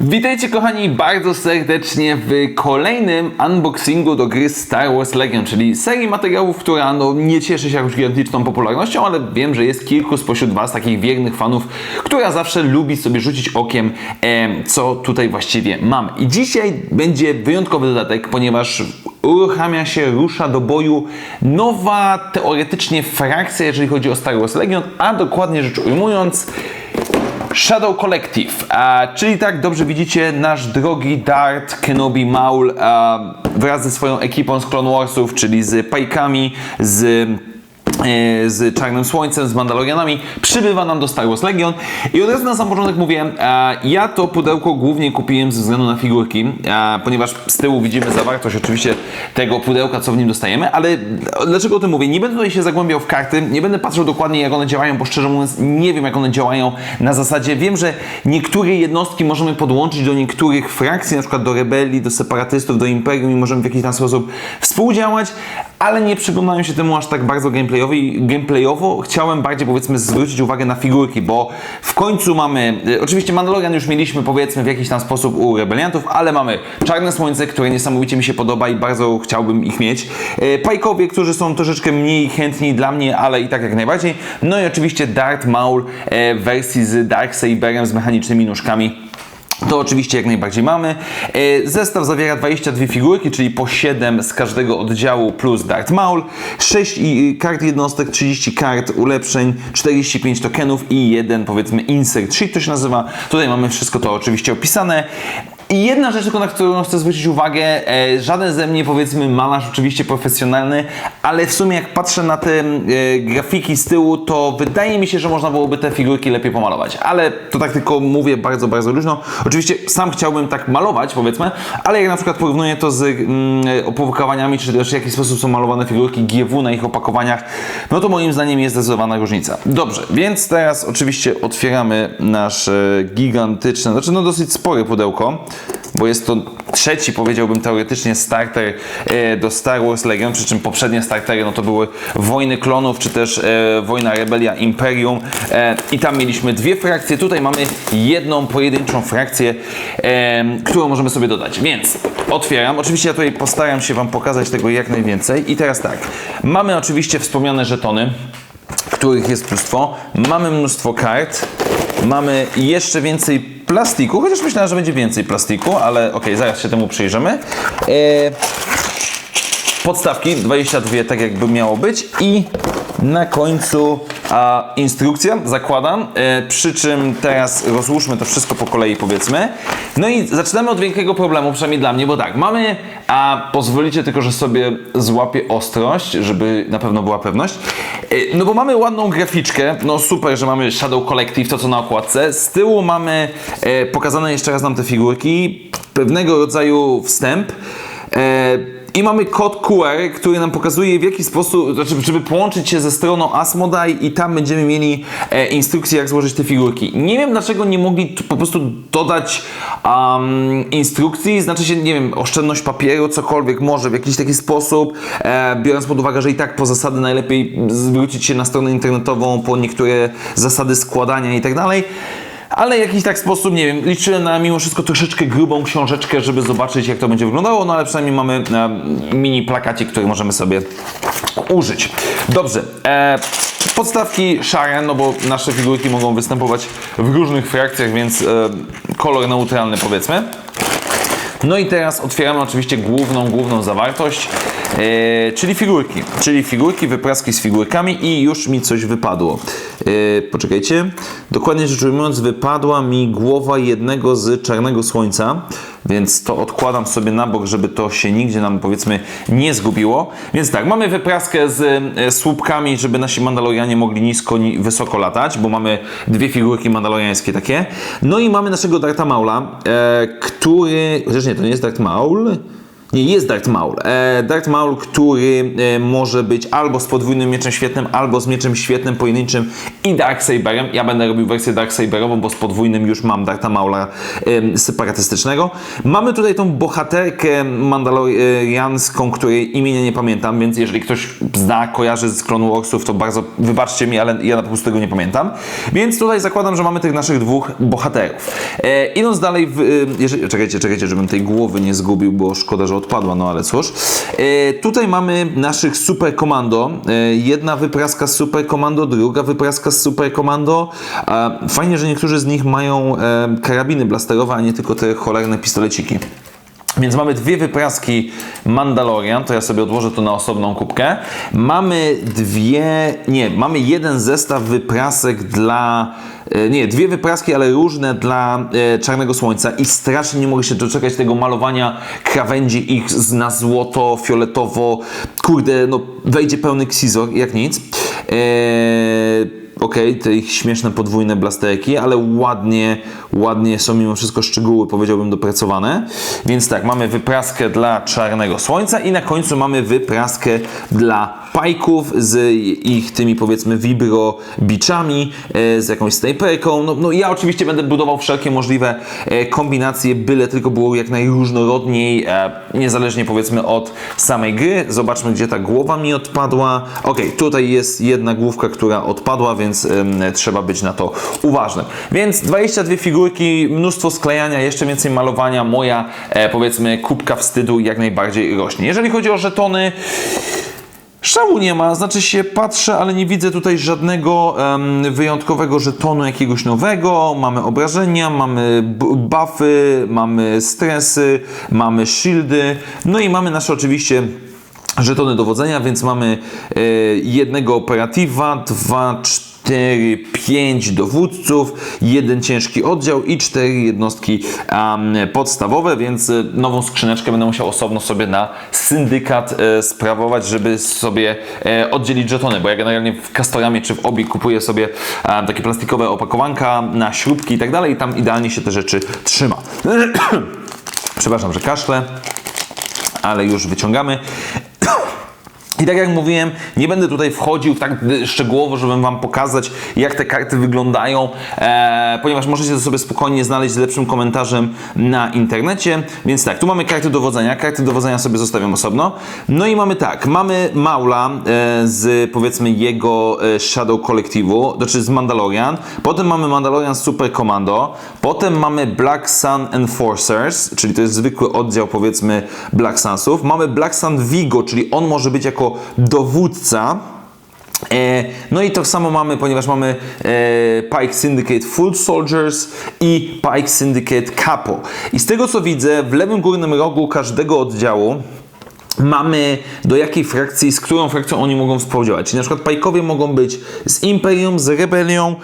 Witajcie kochani bardzo serdecznie w kolejnym unboxingu do gry Star Wars Legion, czyli serii materiałów, która no, nie cieszy się jakąś gigantyczną popularnością, ale wiem, że jest kilku spośród Was takich wiernych fanów, która zawsze lubi sobie rzucić okiem, e, co tutaj właściwie mamy. I dzisiaj będzie wyjątkowy dodatek, ponieważ uruchamia się, rusza do boju nowa teoretycznie frakcja, jeżeli chodzi o Star Wars Legion, a dokładnie rzecz ujmując Shadow Collective, a, czyli tak dobrze widzicie nasz drogi Dart Kenobi Maul a, wraz ze swoją ekipą z Clone Warsów, czyli z Pajkami, z e, z Czarnym Słońcem, z Mandalorianami, przybywa nam do Star Wars Legion. I od razu na sam początek mówię, e, ja to pudełko głównie kupiłem ze względu na figurki, e, ponieważ z tyłu widzimy zawartość oczywiście tego pudełka, co w nim dostajemy, ale dlaczego o tym mówię? Nie będę tutaj się zagłębiał w karty, nie będę patrzył dokładnie jak one działają, bo szczerze mówiąc nie wiem jak one działają na zasadzie, wiem, że niektóre jednostki możemy podłączyć do niektórych frakcji, na przykład do rebelii, do separatystów, do imperium i możemy w jakiś tam sposób współdziałać, ale nie przyglądałem się temu aż tak bardzo gameplayowo i gameplayowo chciałem bardziej powiedzmy zwrócić uwagę na figurki, bo w końcu mamy, e, oczywiście Mandalorian już mieliśmy powiedzmy w jakiś tam sposób u rebeliantów, ale mamy Czarne Słońce, które niesamowicie mi się podoba i bardzo chciałbym ich mieć. E, Pajkowie, którzy są troszeczkę mniej chętni dla mnie, ale i tak jak najbardziej. No i oczywiście Darth Maul e, w wersji z Darksaberem z mechanicznymi nóżkami. To oczywiście jak najbardziej mamy. E, Zestaw zawiera 22 figurki, czyli po 7 z każdego oddziału plus Darth Maul, 6 i- kart jednostek, 30 kart ulepszeń, 45 tokenów i jeden powiedzmy insert sheet to się nazywa. Tutaj mamy wszystko to oczywiście opisane. I jedna rzecz na którą chcę zwrócić uwagę, e, żaden ze mnie powiedzmy malarz oczywiście profesjonalny, ale w sumie jak patrzę na te e, grafiki z tyłu, to wydaje mi się, że można byłoby te figurki lepiej pomalować. Ale to tak tylko mówię bardzo, bardzo luźno. Oczywiście sam chciałbym tak malować powiedzmy, ale jak na przykład porównuję to z mm, opakowaniami, czy też w jaki sposób są malowane figurki GW na ich opakowaniach, no to moim zdaniem jest zdecydowana różnica. Dobrze, więc teraz oczywiście otwieramy nasze gigantyczne, znaczy no dosyć spore pudełko bo jest to trzeci, powiedziałbym teoretycznie, starter e, do Star Wars Legion, przy czym poprzednie startery no to były Wojny Klonów, czy też e, Wojna Rebelia Imperium. E, i tam mieliśmy dwie frakcje, tutaj mamy jedną pojedynczą frakcję, którą możemy sobie dodać, więc otwieram, oczywiście ja tutaj postaram się Wam pokazać tego jak najwięcej. I teraz tak, mamy oczywiście wspomniane żetony, których jest mnóstwo. Mamy mnóstwo kart. Mamy jeszcze więcej plastiku, chociaż myślałem, że będzie więcej plastiku, ale okej, zaraz się temu przyjrzymy. E, podstawki 22, tak jakby miało być i na końcu a, instrukcja, zakładam, e, przy czym teraz rozłóżmy to wszystko po kolei powiedzmy. No i zaczynamy od wielkiego problemu, przynajmniej dla mnie, bo tak, mamy, a pozwolicie tylko, że sobie złapię ostrość, żeby na pewno była pewność. E, no bo mamy ładną graficzkę, no super, że mamy Shadow Collective, to co na okładce. Z tyłu mamy e, pokazane jeszcze raz nam te figurki, pewnego rodzaju wstęp. I mamy kod QR, który nam pokazuje w jaki sposób, znaczy, żeby połączyć się ze stroną Asmodai i tam będziemy mieli e, instrukcję jak złożyć te figurki. Nie wiem dlaczego nie mogli po prostu dodać um, instrukcji, znaczy się, nie wiem, oszczędność papieru, cokolwiek może w jakiś taki sposób, e, biorąc pod uwagę, że i tak po zasady najlepiej zwrócić się na stronę internetową po niektóre zasady składania i tak dalej. Ale jakiś tak sposób, nie wiem, liczyłem na mimo wszystko troszeczkę grubą książeczkę, żeby zobaczyć jak to będzie wyglądało, no ale przynajmniej mamy e, mini plakacik, który możemy sobie użyć. Dobrze, e, podstawki szare, no bo nasze figurki mogą występować w różnych frakcjach, więc e, kolor neutralny powiedzmy. No i teraz otwieramy oczywiście główną, główną zawartość, e, czyli figurki. Czyli figurki, wypraski z figurkami i już mi coś wypadło. E, poczekajcie. Dokładnie rzecz ujmując, wypadła mi głowa jednego z Czarnego Słońca, więc to odkładam sobie na bok, żeby to się nigdzie nam powiedzmy nie zgubiło. Więc tak, mamy wypraskę z e, słupkami, żeby nasi Mandalorianie mogli nisko, ni wysoko latać, bo mamy dwie figurki mandaloriańskie takie. No i mamy naszego Darta Maula, e, który... Chociaż nie, to nie jest Dart Maul. Nie, jest Darth Maul. E, Darth Maul, który e, może być albo z podwójnym mieczem świetnym, albo z mieczem świetnym, pojedynczym i Darksaberem. Ja będę robił wersję Darksaberową, bo z podwójnym już mam Dartha Maula e, separatystycznego. Mamy tutaj tą bohaterkę mandalorianską, której imienia nie pamiętam, więc jeżeli ktoś zna, kojarzy z Clone Warsów, to bardzo wybaczcie mi, ale ja po prostu tego nie pamiętam. Więc tutaj zakładam, że mamy tych naszych dwóch bohaterów. E, idąc dalej, w, e, jeżeli, czekajcie, czekajcie, żebym tej głowy nie zgubił, bo szkoda, że odpadła, no ale cóż. E, tutaj mamy naszych super komando. E, jedna wypraska z super komando, druga wypraska z super komando. E, fajnie, że niektórzy z nich mają e, karabiny blasterowe, a nie tylko te cholerne pistoleciki. Więc mamy dwie wypraski Mandalorian, to ja sobie odłożę to na osobną kubkę. Mamy dwie, nie, mamy jeden zestaw wyprasek dla, nie, dwie wypraski, ale różne dla e, Czarnego Słońca i strasznie nie mogę się doczekać tego malowania krawędzi ich na złoto, fioletowo. Kurde, no wejdzie pełny ksizor, jak nic. Eee, Okej, te ich śmieszne podwójne blasterki, ale ładnie, ładnie są mimo wszystko szczegóły, powiedziałbym, dopracowane. Więc tak, mamy wypraskę dla Czarnego Słońca i na końcu mamy wypraskę dla pajków z ich tymi powiedzmy vibro biczami, e, z jakąś snajperką. No, no ja oczywiście będę budował wszelkie możliwe e, kombinacje, byle tylko było jak najróżnorodniej, e, niezależnie powiedzmy od samej gry. Zobaczmy, gdzie ta głowa mi odpadła. Okej, tutaj jest jedna główka, która odpadła, więc em, trzeba być na to uważnym. Więc 22 figurki, mnóstwo sklejania, jeszcze więcej malowania. Moja, e, powiedzmy, kubka wstydu jak najbardziej rośnie. Jeżeli chodzi o żetony, Szału nie ma, znaczy się patrzę, ale nie widzę tutaj żadnego em, wyjątkowego żetonu jakiegoś nowego. Mamy obrażenia, mamy buffy, mamy stresy, mamy shieldy, no i mamy nasze oczywiście żetony dowodzenia, więc mamy e, jednego operatywa, dwa, cztery, pięć dowódców, jeden ciężki oddział i cztery jednostki em, podstawowe, więc e, nową skrzyneczkę będę musiał osobno sobie na syndykat e, sprawować, żeby sobie e, oddzielić żetony, bo ja generalnie w Castoramie czy w Obi kupuję sobie em, takie plastikowe opakowanka na śrubki i tak dalej i tam idealnie się te rzeczy trzyma. Przepraszam, że kaszlę, ale już wyciągamy. I tak jak mówiłem, nie będę tutaj wchodził tak szczegółowo, żeby Wam pokazać, jak te karty wyglądają, e, ponieważ możecie to sobie spokojnie znaleźć z lepszym komentarzem na internecie. Więc tak, tu mamy karty dowodzenia. Karty dowodzenia sobie zostawiam osobno. No i mamy tak, mamy Maula e, z powiedzmy jego e, Shadow kolektywu, znaczy z Mandalorian. Potem mamy Mandalorian Super Commando. Potem mamy Black Sun Enforcers, czyli to jest zwykły oddział powiedzmy Black Sunsów. Mamy Black Sun Vigo, czyli on może być jako dowódca. E, no i to samo mamy, ponieważ mamy e, Pike Syndicate Full Soldiers i Pike Syndicate Capo. I z tego co widzę, w lewym górnym rogu każdego oddziału mamy do jakiej frakcji, z którą frakcją oni mogą współdziałać. Czyli na przykład Pajkowie mogą być z Imperium, z Rebelią,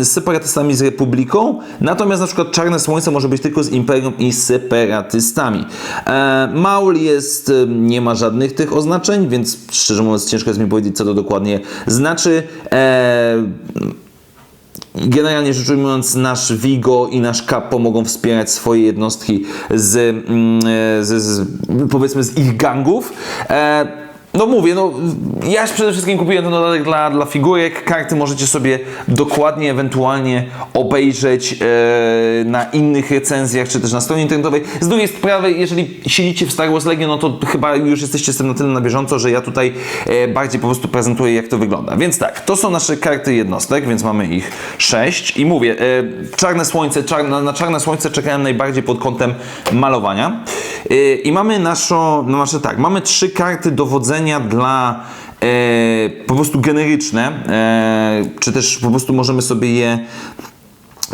z separatystami, z Republiką, natomiast na przykład Czarne Słońce może być tylko z Imperium i separatystami. E, Maul jest, nie ma żadnych tych oznaczeń, więc szczerze mówiąc ciężko jest mi powiedzieć, co to dokładnie znaczy. Generalnie rzecz ujmując, nasz Vigo i nasz Capo mogą wspierać swoje jednostki z, mm, e, z, z powiedzmy z ich gangów. E, no mówię, no ja przede wszystkim kupiłem ten dodatek dla, dla figurek. Karty możecie sobie dokładnie, ewentualnie obejrzeć e, na innych recenzjach, czy też na stronie internetowej. Z drugiej sprawy, jeżeli siedzicie w Star Wars Legion, no to chyba już jesteście z tym na tyle na bieżąco, że ja tutaj e, bardziej po prostu prezentuję, jak to wygląda. Więc tak, to są nasze karty jednostek, więc mamy ich sześć. I mówię, e, czarne słońce, czarne, na czarne słońce czekałem najbardziej pod kątem malowania. I mamy naszą, no znaczy tak, mamy trzy karty dowodzenia dla e, po prostu generyczne, e, czy też po prostu możemy sobie je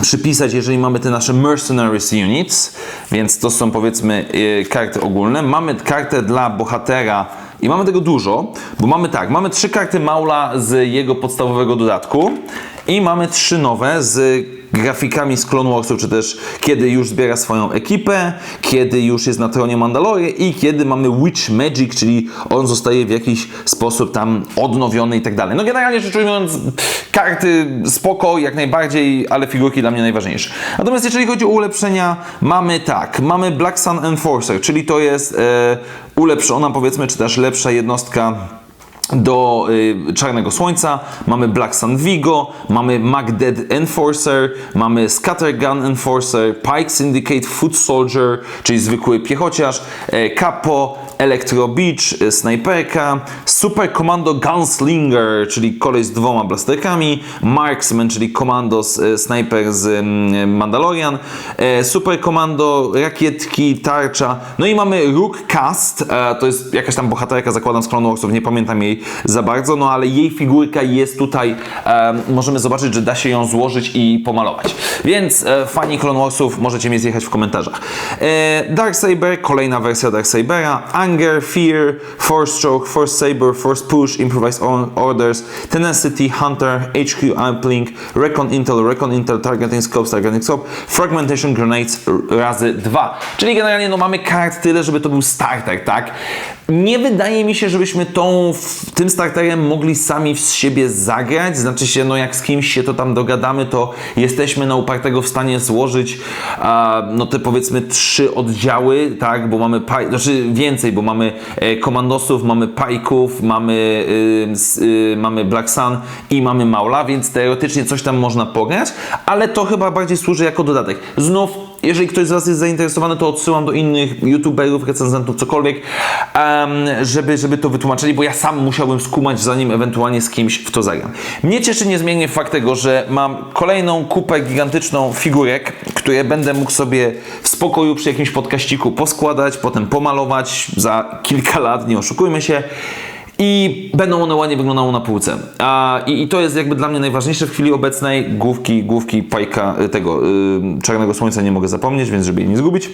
przypisać, jeżeli mamy te nasze Mercenaries Units, więc to są powiedzmy e, karty ogólne. Mamy kartę dla bohatera i mamy tego dużo, bo mamy tak, mamy trzy karty Maula z jego podstawowego dodatku I mamy trzy nowe z grafikami z Clone Warsów, czy też kiedy już zbiera swoją ekipę, kiedy już jest na tronie Mandalory i kiedy mamy Witch Magic, czyli on zostaje w jakiś sposób tam odnowiony i tak dalej. No generalnie rzecz ujmując, karty spoko, jak najbardziej, ale figurki dla mnie najważniejsze. Natomiast jeżeli chodzi o ulepszenia, mamy tak, mamy Black Sun Enforcer, czyli to jest e, ulepszona powiedzmy, czy też lepsza jednostka do y, Czarnego Słońca, mamy Black Sun Vigo, mamy Magdead Enforcer, mamy Scattergun Enforcer, Pike Syndicate Foot Soldier, czyli zwykły piechociarz, e, Capo, Electro Beach, e, snajperka, Super Commando Gunslinger, czyli koleś z dwoma blasterkami, Marksman, czyli komandos, e, snajper z mm, Mandalorian, e, Super Commando, rakietki, tarcza, no i mamy Rook Cast, e, to jest jakaś tam bohaterka, zakładam z Clone Warsów, nie pamiętam jej za bardzo, no ale jej figurka jest tutaj, e, możemy zobaczyć, że da się ją złożyć i pomalować. Więc e, fani Clone Warsów, możecie mnie zjechać w komentarzach. E, Darksaber, kolejna wersja Darksabera, Anger, Fear, Force Stroke, Force Saber, Force Push, Improvised Or- Orders, Tenacity, Hunter, HQ Uplink, Recon Intel, Recon Intel, Targeting Scope, Targeting Scope, Fragmentation Grenades razy dwa. Czyli generalnie no mamy kart tyle, żeby to był starter, tak? Nie wydaje mi się, żebyśmy tą, tym starterem mogli sami z siebie zagrać. Znaczy się, no jak z kimś się to tam dogadamy, to jesteśmy na upartego w stanie złożyć a, no te powiedzmy trzy oddziały, tak? Bo mamy, znaczy więcej, bo mamy e, komandosów, mamy pajków, mamy, y, y, mamy Black Sun i mamy Maula, więc teoretycznie coś tam można pograć, ale to chyba bardziej służy jako dodatek. Znów jeżeli ktoś z Was jest zainteresowany, to odsyłam do innych youtuberów, recenzentów, cokolwiek, żeby, żeby to wytłumaczyli, bo ja sam musiałbym skumać, zanim ewentualnie z kimś w to zagram. Mnie cieszy niezmiennie fakt tego, że mam kolejną kupę gigantyczną figurek, które będę mógł sobie w spokoju przy jakimś podkaściku poskładać, potem pomalować za kilka lat, nie oszukujmy się. I będą one ładnie wyglądały na półce. A, i, I to jest jakby dla mnie najważniejsze w chwili obecnej. Główki, główki pajka y, tego y, czarnego słońca nie mogę zapomnieć, więc żeby jej nie zgubić.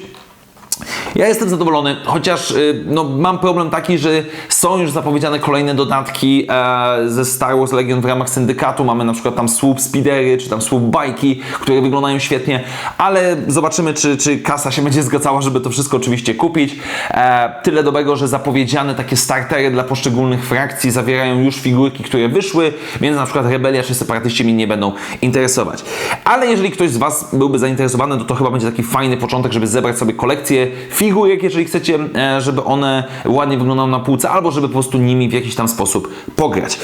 Ja jestem zadowolony, chociaż y, no, mam problem taki, że są już zapowiedziane kolejne dodatki e, ze Star Wars Legion w ramach syndykatu. Mamy na przykład tam swoop speedery, czy tam swoop bajki, które wyglądają świetnie, ale zobaczymy, czy, czy kasa się będzie zgadzała, żeby to wszystko oczywiście kupić. E, tyle dobrego, że zapowiedziane takie startery dla poszczególnych frakcji zawierają już figurki, które wyszły, więc na przykład Rebelia czy separatyści mnie nie będą interesować. Ale jeżeli ktoś z Was byłby zainteresowany, to to chyba będzie taki fajny początek, żeby zebrać sobie kolekcję figurek, jeżeli chcecie, e, żeby one ładnie wyglądały na półce, albo żeby po prostu nimi w jakiś tam sposób pograć.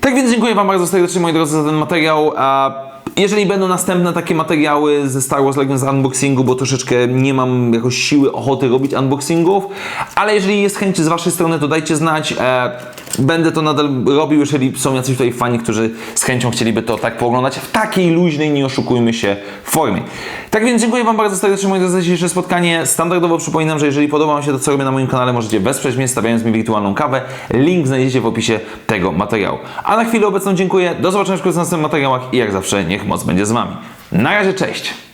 Tak więc dziękuję Wam bardzo serdecznie, moi drodzy, za ten materiał. Jeżeli będą następne takie materiały ze Star Wars Legends unboxingu, bo troszeczkę nie mam jakoś siły, ochoty robić unboxingów, ale jeżeli jest chęć z Waszej strony, to dajcie znać. Będę to nadal robił, jeżeli są jacyś tutaj fani, którzy z chęcią chcieliby to tak pooglądać w takiej luźnej, nie oszukujmy się, formie. Tak więc dziękuję Wam bardzo serdecznie, moi drodzy, za dzisiejsze spotkanie. Standardowo przypominam, że jeżeli podoba Wam się to, co robię na moim kanale, możecie wesprzeć mnie, stawiając mi wirtualną kawę. Link znajdziecie w opisie tego materiału. A na chwilę obecną dziękuję, do zobaczenia w następnych materiałach i jak zawsze niech moc będzie z Wami. Na razie, cześć!